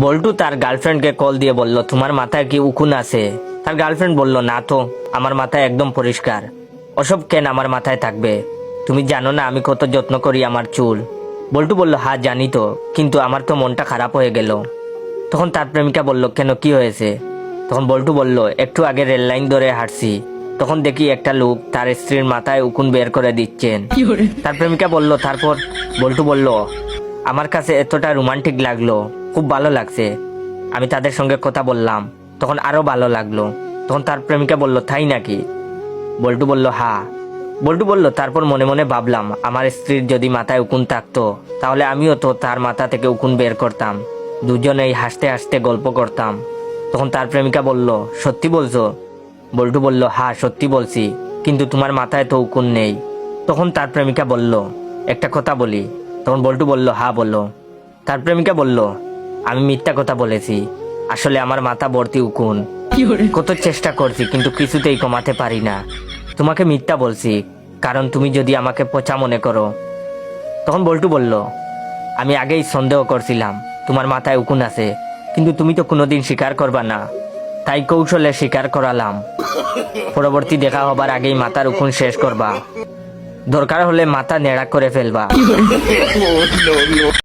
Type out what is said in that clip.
বল্টু তার গার্লফ্রেন্ডকে কল দিয়ে বলল তোমার মাথায় কি উকুন আছে? তার গার্লফ্রেন্ড বলল না তো আমার মাথায় একদম পরিষ্কার। ওসব কেন আমার মাথায় থাকবে? তুমি জানো না আমি কত যত্ন করি আমার চুল। বল্টু বলল হ্যাঁ জানি তো কিন্তু আমার তো মনটা খারাপ হয়ে গেল। তখন তার প্রেমিকা বলল কেন কি হয়েছে? তখন বল্টু বলল একটু আগে রেল লাইন ধরে হাঁটছি। তখন দেখি একটা লোক তার স্ত্রীর মাথায় উকুন বের করে দিচ্ছেন। তার প্রেমিকা বলল তারপর? বল্টু বলল আমার কাছে এতটা রোমান্টিক লাগল। খুব ভালো লাগছে। আমি তাদের সঙ্গে কথা বললাম। তখন আরও ভালো লাগল। তখন তার প্রেমিকা বলল, তাই নাকি? বল্টু বলল, হা। বল্টু বলল, তারপর মনে মনে ভাবলাম, আমার স্ত্রীর যদি মাথায় উকুন থাকতো, তাহলে আমিও তো তার মাথা থেকে উকুন বের করতাম। দুজনেই হাসতে হাসতে গল্প করতাম। তখন তার প্রেমিকা বলল, সত্যি বলছো? বল্টু বলল হ্যাঁ সত্যি বলছি, কিন্তু তোমার মাথায় তো উকুন নেই। তখন তার প্রেমিকা বলল, একটা কথা বলি। তখন বল্টু বলল হ্যাঁ বলল তার প্রেমিকা বলল আমি মিথ্যা কথা বলেছি। আসলে আমার মাথা ভর্তি উকুন। কত চেষ্টা করছি কিন্তু কিছুতেই কমাতে পারি না। তোমাকে মিথ্যা বলছি কারণ তুমি যদি আমাকে পচা মনে করো। তখন বল্টু বলল আমি আগেই সন্দেহ করছিলাম তোমার মাথায় উকুন আছে কিন্তু তুমি তো কোনোদিন স্বীকার করবা না। তাই কৌশলে স্বীকার করালাম। পরবর্তী দেখা হবার আগেই মাথার উকুন শেষ করবা। দরকার হলে মাথা নেড়া করে ফেলবা।